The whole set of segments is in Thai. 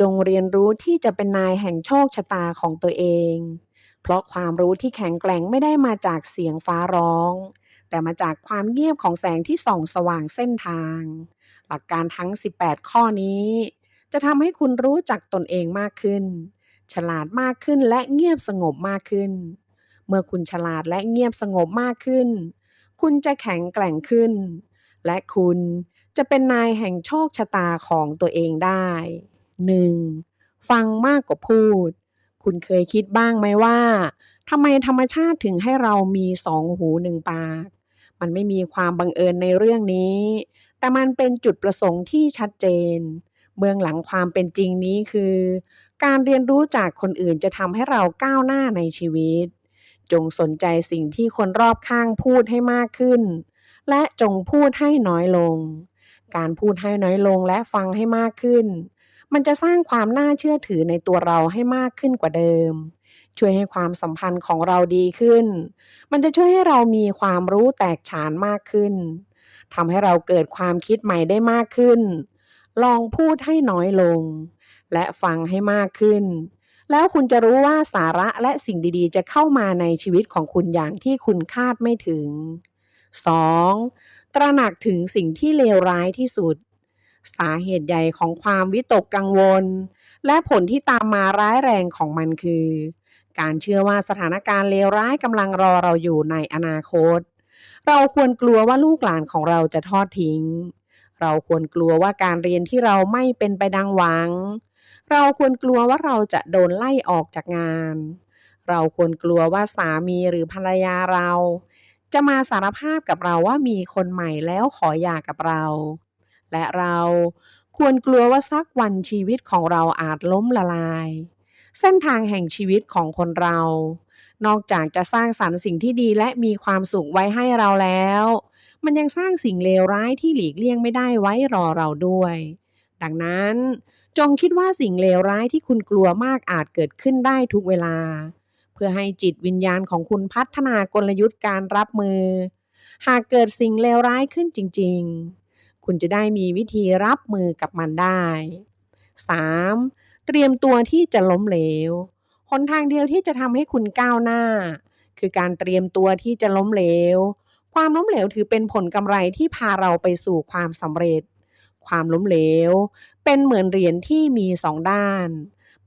จงเรียนรู้ที่จะเป็นนายแห่งโชคชะตาของตัวเอง เพราะความรู้ที่แข็งแกร่งไม่ได้มาจากเสียงฟ้าร้อง แต่มาจากความเงียบของแสงที่ส่องสว่างเส้นทาง หลักการทั้ง 18 ข้อนี้ จะทำให้คุณรู้จักตนเองมากขึ้น ฉลาดมากขึ้นและเงียบสงบมากขึ้น เมื่อคุณฉลาดและเงียบสงบมากขึ้น คุณจะแข็งแกร่งขึ้น และคุณจะเป็นนายแห่งโชคชะตาของตัวเองได้ 1. ฟังมากกว่าพูด คุณเคยคิดบ้างไหมว่าทำไมธรรมชาติถึงให้เรามีสองหูหนึ่งปาก มันไม่มีความบังเอิญในเรื่องนี้ แต่มันเป็นจุดประสงค์ที่ชัดเจน เบื้องหลังความเป็นจริงนี้คือ การเรียนรู้จากคนอื่นจะทำให้เราก้าวหน้าในชีวิต จงสนใจสิ่งที่คนรอบข้างพูดให้มากขึ้น และจงพูดให้น้อยลง การพูดให้น้อยลงและฟังให้มากขึ้น มันจะสร้างความน่าเชื่อถือในตัวเราให้มากขึ้นกว่าเดิม ช่วยให้ความสัมพันธ์ของเราดีขึ้น มันจะช่วยให้เรามีความรู้แตกฉานมากขึ้นทำให้เราเกิดความคิดใหม่ได้มากขึ้น ลองพูดให้น้อยลง และฟังให้มากขึ้น แล้วคุณจะรู้ว่าสาระและสิ่งดีๆ จะเข้ามาในชีวิตของคุณอย่างที่คุณคาดไม่ถึง 2. ตระหนักถึงสิ่งที่เลวร้ายที่สุด สาเหตุใหญ่ของความวิตกกังวล และผลที่ตามมาร้ายแรงของมันคือ การเชื่อว่าสถานการณ์เลวร้ายกำลังรอเราอยู่ในอนาคต เราควรกลัวว่าลูกหลานของเราจะทอดทิ้ง เราควรกลัวว่าการเรียนที่เราไม่เป็นไปดังหวัง เราควรกลัวว่าเราจะโดนไล่ออกจากงาน เราควรกลัวว่าสามีหรือภรรยาเราจะมาสารภาพกับเราว่ามีคนใหม่แล้วขอหย่ากับเรา และเราควรกลัวว่าสักวันชีวิตของเราอาจล้มละลาย เส้นทางแห่งชีวิตของคนเรา นอกจากจะสร้างสรรค์สิ่งที่ดีและมีความสุขไว้ให้เราแล้ว มันยังสร้างสิ่งเลวร้ายที่หลีกเลี่ยงไม่ได้ไว้รอเราด้วย ดังนั้นจงคิดว่าสิ่งเลวร้ายที่คุณกลัวมากอาจเกิดขึ้นได้ทุกเวลา เพื่อให้จิตวิญญาณของคุณพัฒนากลยุทธ์การรับมือ หากเกิดสิ่งเลวร้ายขึ้นจริง ๆ คุณจะได้มีวิธีรับมือกับมันได้ 3. เตรียมตัวที่จะล้มเหลวหนทางเดียวที่จะทำให้คุณก้าวหน้า คือการเตรียมตัวที่จะล้มเหลว ความล้มเหลวถือเป็นผลกำไรที่พาเราไปสู่ความสำเร็จ ความล้มเหลว เป็นเหมือนเหรียญที่มีสองด้าน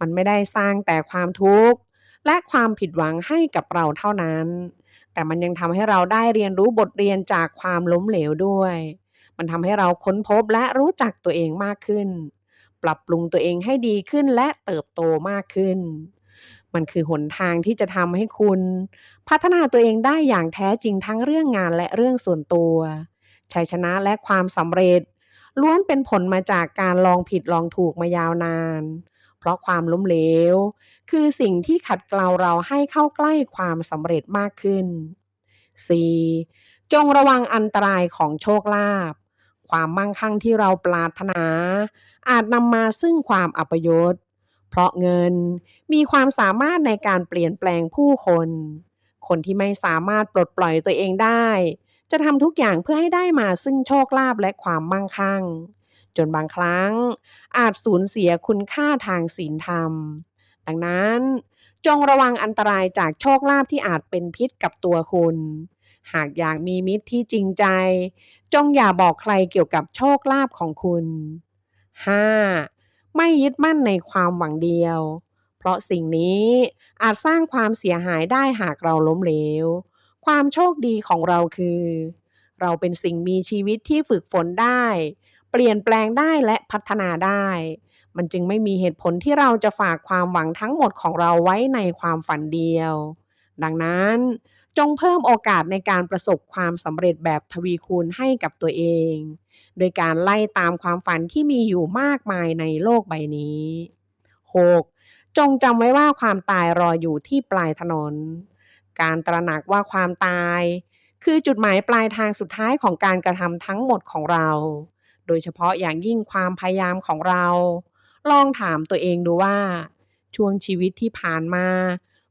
มันไม่ได้สร้างแต่ความทุกข์ และความผิดหวังให้กับเราเท่านั้น แต่มันยังทำให้เราได้เรียนรู้บทเรียนจากความล้มเหลวด้วย มันทำให้เราค้นพบและรู้จักตัวเองมากขึ้น ปรับปรุงตัวเองให้ดีขึ้นและเติบโตมากขึ้น มันคือหนทางที่จะทำให้คุณ พัฒนาตัวเองได้อย่างแท้จริงทั้งเรื่องงานและเรื่องส่วนตัวชัยชนะและความสำเร็จ ล้วนเป็นผลมาจากการลองผิดลองถูกมายาวนาน เพราะความล้มเหลว คือสิ่งที่ขัดเกลาเราให้เข้าใกล้ความสำเร็จมากขึ้น 4. จงระวังอันตรายของโชคลาภ ความมั่งคั่งที่เราปรารถนา อาจนำมาซึ่งความอัปยศ เพราะเงินมีความสามารถในการเปลี่ยนแปลงผู้คน คนที่ไม่สามารถปลดปล่อยตัวเองได้ จะทำทุกอย่างเพื่อให้ได้มาซึ่งโชคลาภและความมั่งคั่ง จนบางครั้ง อาจสูญเสียคุณค่าทางศีลธรรม ดังนั้นจงระวังอันตรายจากโชคลาภที่อาจเป็นพิษกับตัวคุณ หากอยากมีมิตรที่จริงใจ จงอย่าบอกใครเกี่ยวกับโชคลาภของคุณ 5. ไม่ยึดมั่นในความหวังเดียว เพราะสิ่งนี้อาจสร้างความเสียหายได้หากเราล้มเหลว ความโชคดีของเราคือ เราเป็นสิ่งมีชีวิตที่ฝึกฝนได้ เปลี่ยนแปลงได้และพัฒนาได้ มันจึงไม่มีเหตุผลที่เราจะฝากความหวังทั้งหมดของเราไว้ในความฝันเดียว ดังนั้น จงเพิ่มโอกาสในการประสบความสำเร็จแบบทวีคูณให้กับตัวเอง โดยการไล่ตามความฝันที่มีอยู่มากมายในโลกใบนี้ 6. จงจำไว้ว่าความตายรออยู่ที่ปลายถนน การตระหนักว่าความตาย คือจุดหมายปลายทางสุดท้ายของการกระทำทั้งหมดของเรา โดยเฉพาะอย่างยิ่งความพยายามของเรา ลองถามตัวเองดูว่า ช่วงชีวิตที่ผ่านมา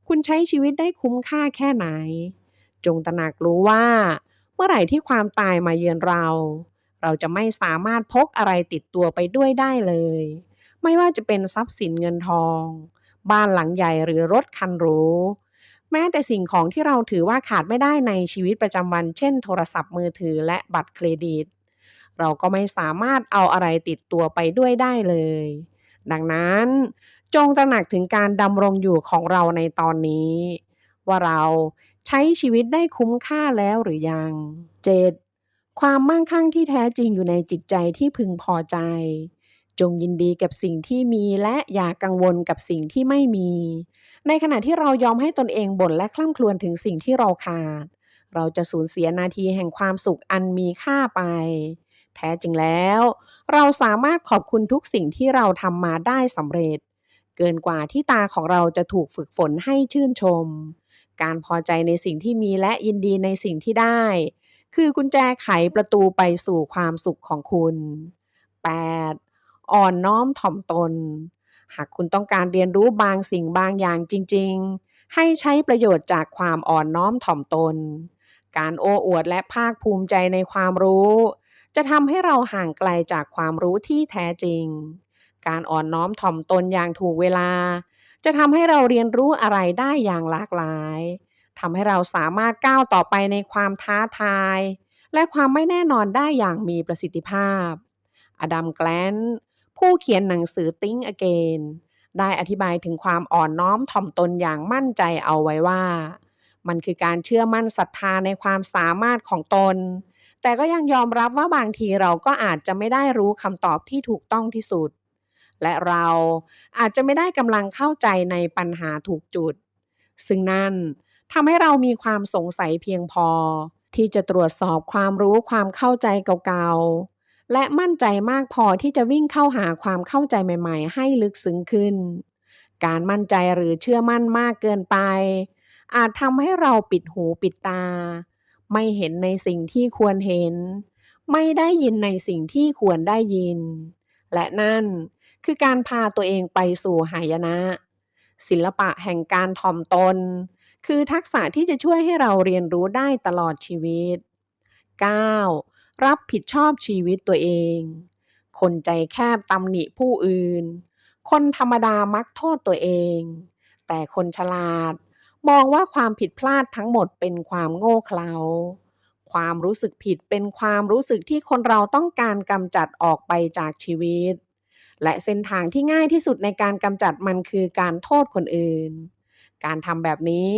คุณใช้ชีวิตได้คุ้มค่าแค่ไหน จงตระหนักรู้ว่า เมื่อไหร่ที่ความตายมาเยือนเรา เราจะไม่สามารถพกอะไรติดตัวไปด้วยได้เลย ไม่ว่าจะเป็นทรัพย์สินเงินทอง บ้านหลังใหญ่หรือรถคันหรูแม้แต่สิ่งของที่เราถือว่าขาดไม่ได้ในชีวิตประจำวัน เช่นโทรศัพท์มือถือและบัตรเครดิต เราก็ไม่สามารถเอาอะไรติดตัวไปด้วยได้เลย ดังนั้น จงตระหนักถึงการดำรงอยู่ของเราในตอนนี้ ว่าเราใช้ชีวิตได้คุ้มค่าแล้วหรือยัง 7. ความมั่งคั่งที่แท้จริงอยู่ในจิตใจที่พึงพอใจ จงยินดีกับสิ่งที่มีและอย่ากังวลกับสิ่งที่ไม่มี ในขณะที่เรายอมให้ตนเองบ่นและคล่ำครวญถึงสิ่งที่เราขาด เราจะสูญเสียนาทีแห่งความสุขอันมีค่าไป แท้จริงแล้ว เราสามารถขอบคุณทุกสิ่งที่เราทำมาได้สำเร็จ เกินกว่าที่ตาของเราจะถูกฝึกฝนให้ชื่นชม การพอใจในสิ่งที่มีและยินดีในสิ่งที่ได้ คือกุญแจไขประตูไปสู่ความสุขของคุณ 8. อ่อนน้อมถ่อมตน หากคุณต้องการเรียนรู้บางสิ่งบางอย่างจริง ๆ ให้ใช้ประโยชน์จากความอ่อนน้อมถ่อมตน การโอ้อวดและภาคภูมิใจในความรู้ จะทำให้เราห่างไกลจากความรู้ที่แท้จริง การอ่อนน้อมถ่อมตนอย่างถูกเวลา จะทำให้เราเรียนรู้อะไรได้อย่างหลากหลายทำให้เราสามารถก้าวต่อไปในความท้าทาย และความไม่แน่นอนได้อย่างมีประสิทธิภาพ อดัมแกลนผู้เขียนหนังสือ Think Again ได้อธิบายถึงความอ่อนน้อมถ่อมตนอย่างมั่นใจเอาไว้ว่า มันคือการเชื่อมั่นศรัทธาในความสามารถของตน แต่ก็ยังยอมรับว่าบางทีเราก็อาจจะไม่ได้รู้คำตอบที่ถูกต้องที่สุด และเราอาจจะไม่ได้กำลังเข้าใจในปัญหาถูกจุด ซึ่งนั่นทำให้เรามีความสงสัยเพียงพอ ที่จะตรวจสอบความรู้ความเข้าใจเก่าๆ และมั่นใจมากพอที่จะวิ่งเข้าหาความเข้าใจใหม่ๆ ให้ลึกซึ้งขึ้น การมั่นใจหรือเชื่อมั่นมากเกินไป อาจทำให้เราปิดหูปิดตา ไม่เห็นในสิ่งที่ควรเห็น ไม่ได้ยินในสิ่งที่ควรได้ยิน และนั่น คือการพาตัวเองไปสู่หายนะ ศิลปะแห่งการถ่อมตน คือทักษะที่จะช่วยให้เราเรียนรู้ได้ตลอดชีวิต 9. รับผิดชอบชีวิตตัวเอง คนใจแคบตำหนิผู้อื่น คนธรรมดามักโทษตัวเอง แต่คนฉลาด มองว่าความผิดพลาดทั้งหมดเป็นความโง่เขลาความรู้สึกผิดเป็นความรู้สึกที่คนเราต้องการกำจัดออกไปจากชีวิต และเส้นทางที่ง่ายที่สุดในการกำจัดมันคือการโทษคนอื่น การทำแบบนี้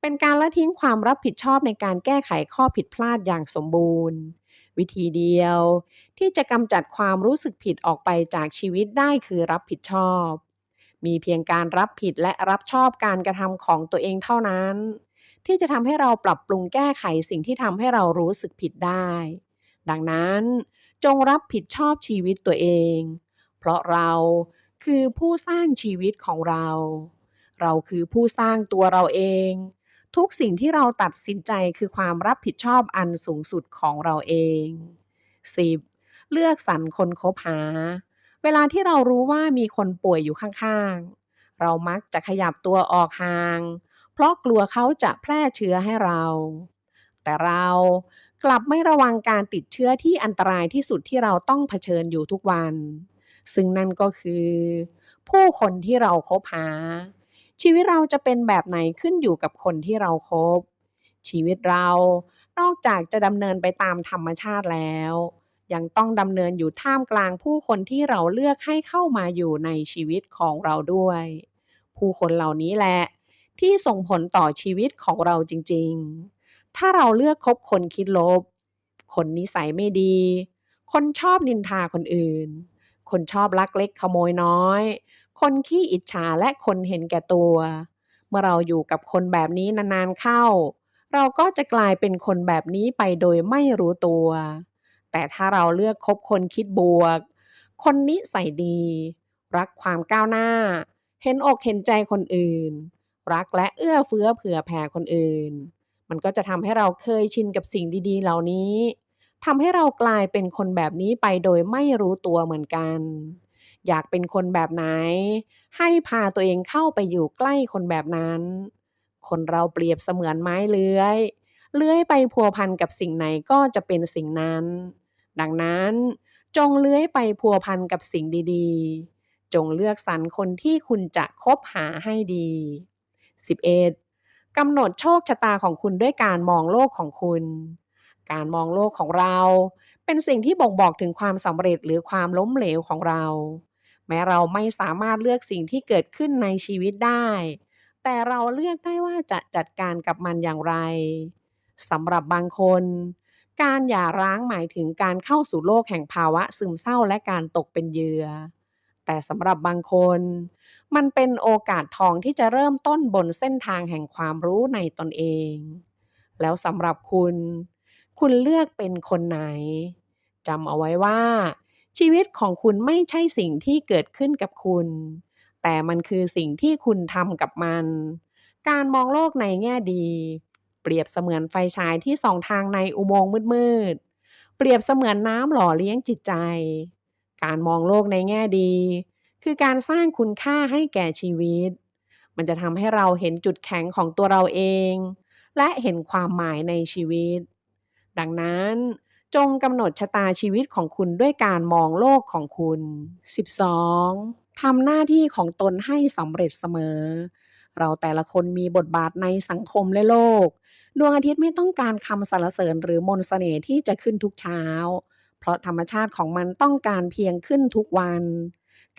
เป็นการละทิ้งความรับผิดชอบในการแก้ไขข้อผิดพลาดอย่างสมบูรณ์ วิธีเดียว ที่จะกำจัดความรู้สึกผิดออกไปจากชีวิตได้คือรับผิดชอบ มีเพียงการรับผิดและรับชอบการกระทำของตัวเองเท่านั้น ที่จะทำให้เราปรับปรุงแก้ไขสิ่งที่ทำให้เรารู้สึกผิดได้ ดังนั้น จงรับผิดชอบชีวิตตัวเอง เพราะเราคือผู้สร้างชีวิตของเรา เราคือผู้สร้างตัวเราเอง ทุกสิ่งที่เราตัดสินใจคือความรับผิดชอบอันสูงสุดของเราเอง 10. เลือกสรรคนคบหา เวลาที่เรารู้ว่ามีคนป่วยอยู่ข้างๆ เรามักจะขยับตัวออกห่าง เพราะกลัวเขาจะแพร่เชื้อให้เรา แต่เรากลับไม่ระวังการติดเชื้อที่อันตรายที่สุดที่เราต้องเผชิญอยู่ทุกวัน ซึ่งนั่นก็คือ ผู้คนที่เราคบหา ชีวิตเราจะเป็นแบบไหนขึ้นอยู่กับคนที่เราครบ ชีวิตเรานอกจากจะดำเนินไปตามธรรมชาติแล้ว ยังต้องดำเนินอยู่ท่ามกลางผู้คนที่เราเลือกให้เข้ามาอยู่ในชีวิตของเราด้วย ผู้คนเหล่านี้แหละ ที่ส่งผลต่อชีวิตของเราจริง ๆ ถ้าเราเลือกคบคนคิดลบ คนนิสัยไม่ดี คนชอบนินทาคนอื่น คนชอบลักเล็กขโมยน้อย คนขี้อิจฉาและคนเห็นแก่ตัว เมื่อเราอยู่กับคนแบบนี้นานๆเข้า เราก็จะกลายเป็นคนแบบนี้ไปโดยไม่รู้ตัว แต่ถ้าเราเลือกคบคนคิดบวก คนนิสัยดี รักความก้าวหน้า เห็นอกเห็นใจคนอื่น รักและเอื้อเฟื้อเผื่อแผ่คนอื่น มันก็จะทำให้เราเคยชินกับสิ่งดีๆ เหล่านี้ ทำให้เรากลายเป็นคนแบบนี้ไปโดยไม่รู้ตัวเหมือนกัน อยากเป็นคนแบบไหน ให้พาตัวเองเข้าไปอยู่ใกล้คนแบบนั้น คนเราเปรียบเสมือนไม้เลื้อย เลื้อยไปพัวพันกับสิ่งไหนก็จะเป็นสิ่งนั้น ดังนั้นจงเลื้อยไปพัวพันกับสิ่งดีๆ จงเลือกสรรคนที่คุณจะคบหาให้ดี 11. กำหนดโชคชะตาของคุณด้วยการมองโลกของคุณ การมองโลกของเรา เป็นสิ่งที่บ่งบอกถึงความสำเร็จหรือความล้มเหลวของเรา แม้เราไม่สามารถเลือกสิ่งที่เกิดขึ้นในชีวิตได้ แต่เราเลือกได้ว่าจะจัดการกับมันอย่างไรสำหรับบางคน การหย่าร้างหมายถึงการเข้าสู่โลกแห่งภาวะซึมเศร้าและการตกเป็นเหยื่อแต่สำหรับบางคน มันเป็นโอกาสทองที่จะเริ่มต้นบนเส้นทางแห่งความรู้ในตนเอง แล้วสำหรับคุณ คุณเลือกเป็นคนไหนจำเอาไว้ว่า ชีวิตของคุณไม่ใช่สิ่งที่เกิดขึ้นกับคุณ แต่มันคือสิ่งที่คุณทำกับมัน การมองโลกในแง่ดี เปรียบเสมือนไฟฉายที่ส่องทางในอุโมงค์มืดๆเปรียบเสมือนน้ำหล่อเลี้ยงจิตใจ การมองโลกในแง่ดี คือการสร้างคุณค่าให้แก่ชีวิต มันจะทำให้เราเห็นจุดแข็งของตัวเราเอง และเห็นความหมายในชีวิต ดังนั้นจงกำหนดชะตาชีวิตของคุณด้วยการมองโลกของคุณ 12. ทำหน้าที่ของตนให้สำเร็จเสมอ เราแต่ละคนมีบทบาทในสังคมและโลก ดวงอาทิตย์ไม่ต้องการคำสรรเสริญหรือมนต์เสน่ห์ที่จะขึ้นทุกเช้า เพราะธรรมชาติของมันต้องการเพียงขึ้นทุกวัน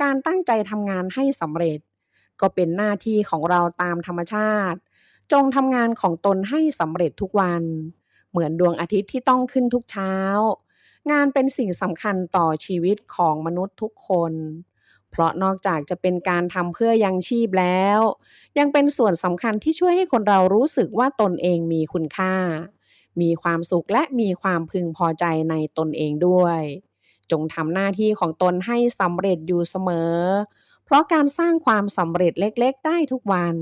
การตั้งใจทำงานให้สำเร็จ ก็เป็นหน้าที่ของเราตามธรรมชาติ จงทำงานของตนให้สำเร็จทุกวัน เหมือนดวงอาทิตย์ที่ต้องขึ้นทุกเช้า งานเป็นสิ่งสำคัญต่อชีวิตของมนุษย์ทุกคน เพราะนอกจากจะเป็นการทำเพื่อยังชีพแล้ว ยังเป็นส่วนสำคัญที่ช่วยให้คนเรารู้สึกว่าตนเองมีคุณค่า มีความสุขและมีความพึงพอใจในตนเองด้วย จงทำหน้าที่ของตนให้สำเร็จอยู่เสมอ เพราะการสร้างความสำเร็จเล็กๆ ได้ทุกวัน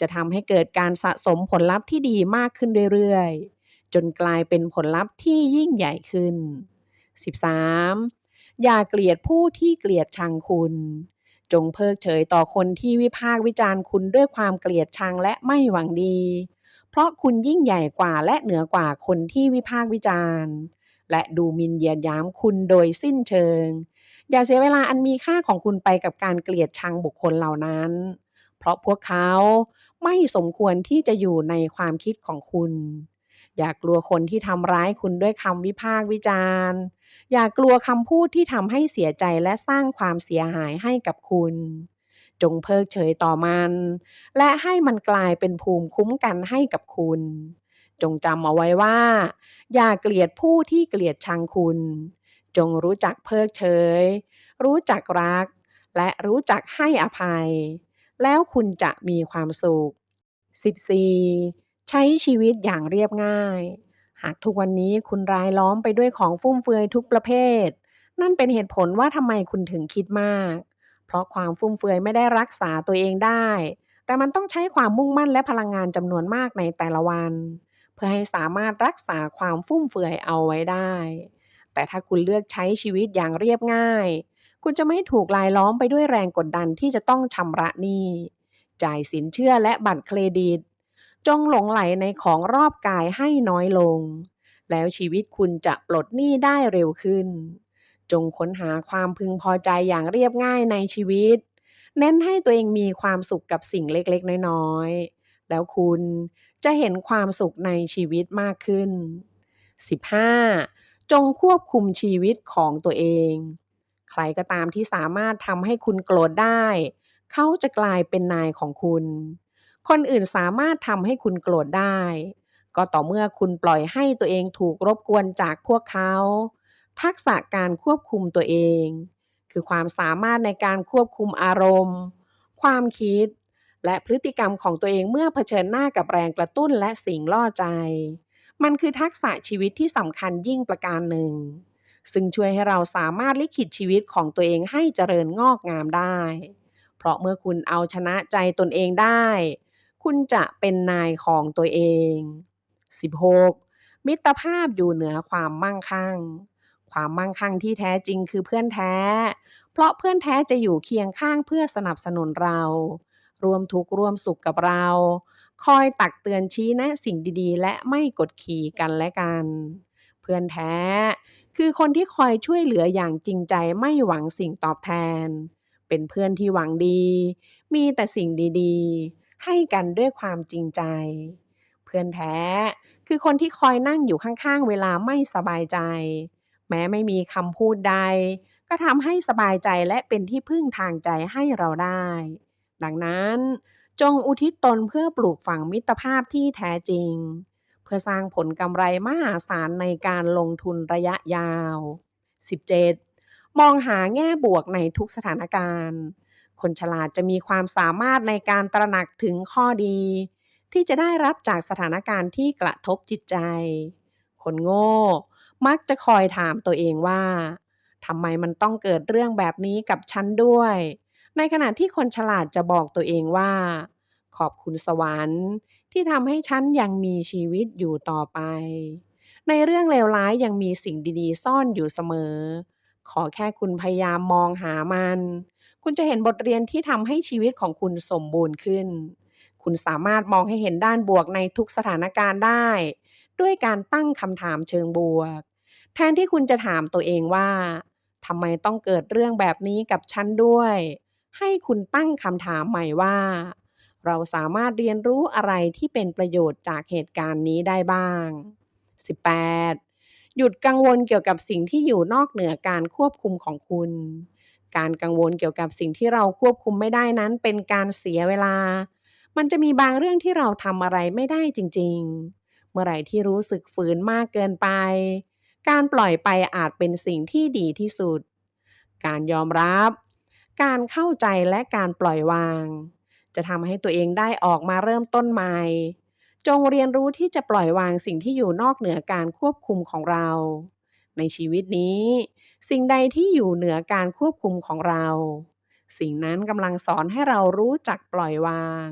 จะทำให้เกิดการสะสมผลลัพธ์ที่ดีมากขึ้นเรื่อยๆ จนกลายเป็นผลลัพธ์ที่ยิ่งใหญ่ขึ้น 13. อย่าเกลียดผู้ที่เกลียดชังคุณ จงเพิกเฉยต่อคนที่วิพากษ์วิจารณ์คุณด้วยความเกลียดชังและไม่หวังดี เพราะคุณยิ่งใหญ่กว่าและเหนือกว่าคนที่วิพากษ์วิจารณ์ และดูหมินเยียดยามคุณโดยสิ้นเชิง อย่าเสียเวลาอันมีค่าของคุณไปกับการเกลียดชังบุคคลเหล่านั้น เพราะพวกเขาไม่สมควรที่จะอยู่ในความคิดของคุณ อย่ากลัวคนที่ทำร้ายคุณด้วยคำวิพากษ์วิจารณ์ อย่ากลัวคำพูดที่ทำให้เสียใจและสร้างความเสียหายให้กับคุณ จงเพิกเฉยต่อมัน และให้มันกลายเป็นภูมิคุ้มกันให้กับคุณ จงจำเอาไว้ว่า อย่าเกลียดผู้ที่เกลียดชังคุณ จงรู้จักเพิกเฉย รู้จักรัก และรู้จักให้อภัย แล้วคุณจะมีความสุข 14. ใช้ชีวิตอย่างเรียบง่าย หากทุกวันนี้คุณรายล้อมไปด้วยของฟุ่มเฟือยทุกประเภท นั่นเป็นเหตุผลว่าทำไมคุณถึงคิดมาก เพราะความฟุ่มเฟือยไม่ได้รักษาตัวเองได้ แต่มันต้องใช้ความมุ่งมั่นและพลังงานจำนวนมากในแต่ละวัน เพื่อให้สามารถรักษาความฟุ่มเฟือยเอาไว้ได้ แต่ถ้าคุณเลือกใช้ชีวิตอย่างเรียบง่าย คุณจะไม่ถูกลายล้อมไปด้วยแรงกดดันที่จะต้องชำระหนี้จ่ายสินเชื่อและบัตรเครดิต จงหลงไหลในของรอบกายให้น้อยลง แล้วชีวิตคุณจะปลดหนี้ได้เร็วขึ้น จงค้นหาความพึงพอใจอย่างเรียบง่ายในชีวิต เน้นให้ตัวเองมีความสุขกับสิ่งเล็กๆ น้อยๆ แล้วคุณจะเห็นความสุขในชีวิตมากขึ้น 15. จงควบคุมชีวิตของตัวเอง ใครก็ตามที่สามารถทำให้คุณโกรธได้ เขาจะกลายเป็นนายของคุณ คนอื่นสามารถทำให้คุณโกรธได้ ก็ต่อเมื่อคุณปล่อยให้ตัวเองถูกรบกวนจากพวกเขา ทักษะการควบคุมตัวเอง คือความสามารถในการควบคุมอารมณ์ ความคิด และพฤติกรรมของตัวเองเมื่อเผชิญหน้ากับแรงกระตุ้นและสิ่งล่อใจ มันคือทักษะชีวิตที่สำคัญยิ่งประการหนึ่ง ซึ่งช่วยให้เราสามารถลิขิตชีวิตของตัวเองให้เจริญงอกงามได้ เพราะเมื่อคุณเอาชนะใจตนเองได้ คุณจะเป็นนายของตัวเอง 16. มิตรภาพอยู่เหนือความมั่งคั่ง ความมั่งคั่งที่แท้จริงคือเพื่อนแท้ เพราะเพื่อนแท้จะอยู่เคียงข้างเพื่อสนับสนุนเรา รวมทุกข์ร่วมสุขกับเรา คอยตักเตือนชี้แนะสิ่งดีๆ และไม่กดขี่กันและกัน เพื่อนแท้ คือคนที่คอยช่วยเหลืออย่างจริงใจไม่หวังสิ่งตอบแทน เป็นเพื่อนที่หวังดี มีแต่สิ่งดีๆ ให้กันด้วยความจริงใจ เพื่อนแท้ คือคนที่คอยนั่งอยู่ข้างๆ เวลาไม่สบายใจ แม้ไม่มีคำพูดใด ก็ทำให้สบายใจและเป็นที่พึ่งทางใจให้เราได้ ดังนั้นจงอุทิศตนเพื่อปลูกฝังมิตรภาพที่แท้จริง เพื่อสร้างผลกำไรมหาศาลในการลงทุนระยะยาว 17. มองหาแง่บวกในทุกสถานการณ์ คนฉลาดจะมีความสามารถในการตระหนักถึงข้อดี ที่จะได้รับจากสถานการณ์ที่กระทบจิตใจ คนโง่ มักจะคอยถามตัวเองว่าทำไมมันต้องเกิดเรื่องแบบนี้กับฉันด้วย ในขณะที่คนฉลาดจะบอกตัวเองว่า ขอบคุณสวรรค์ ที่ทำให้ฉันยังมีชีวิตอยู่ต่อไป ในเรื่องเลวร้ายยังมีสิ่งดีๆ ซ่อนอยู่เสมอ ขอแค่คุณพยายามมองหามัน คุณจะเห็นบทเรียนที่ทำให้ชีวิตของคุณสมบูรณ์ขึ้น คุณสามารถมองให้เห็นด้านบวกในทุกสถานการณ์ได้ ด้วยการตั้งคำถามเชิงบวก แทนที่คุณจะถามตัวเองว่าทำไมต้องเกิดเรื่องแบบนี้กับฉันด้วย ให้คุณตั้งคำถามใหม่ว่า เราสามารถเรียนรู้อะไรที่เป็นประโยชน์จากเหตุการณ์นี้ได้บ้าง 18. หยุดกังวลเกี่ยวกับสิ่งที่อยู่นอกเหนือการควบคุมของคุณ การกังวลเกี่ยวกับสิ่งที่เราควบคุมไม่ได้นั้น เป็นการเสียเวลา มันจะมีบางเรื่องที่เราทำอะไรไม่ได้จริง ๆ เมื่อไหร่ที่รู้สึกฝืนมากเกินไป การปล่อยไปอาจเป็นสิ่งที่ดีที่สุด การยอมรับ การเข้าใจและการปล่อยวาง จะทำให้ตัวเองได้ออกมาเริ่มต้นใหม่ จงเรียนรู้ที่จะปล่อยวางสิ่งที่อยู่นอกเหนือการควบคุมของเรา ในชีวิตนี้ สิ่งใดที่อยู่เหนือการควบคุมของเรา สิ่งนั้นกำลังสอนให้เรารู้จักปล่อยวาง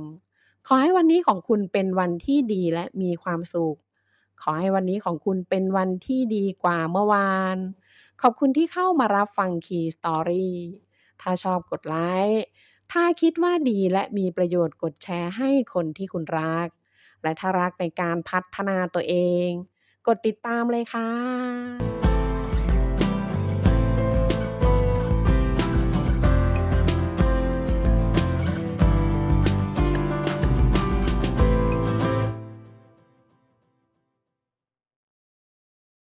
ขอให้วันนี้ของคุณเป็นวันที่ดีและมีความสุข ขอให้วันนี้ของคุณเป็นวันที่ดีกว่าเมื่อวาน ขอบคุณที่เข้ามารับฟัง Key Story ถ้าชอบกดไลค์ถ้าคิดว่าดีและมีประโยชน์กดแชร์ให้คนที่คุณรัก และถ้ารักในการพัฒนาตัวเอง กดติดตามเลยค่ะ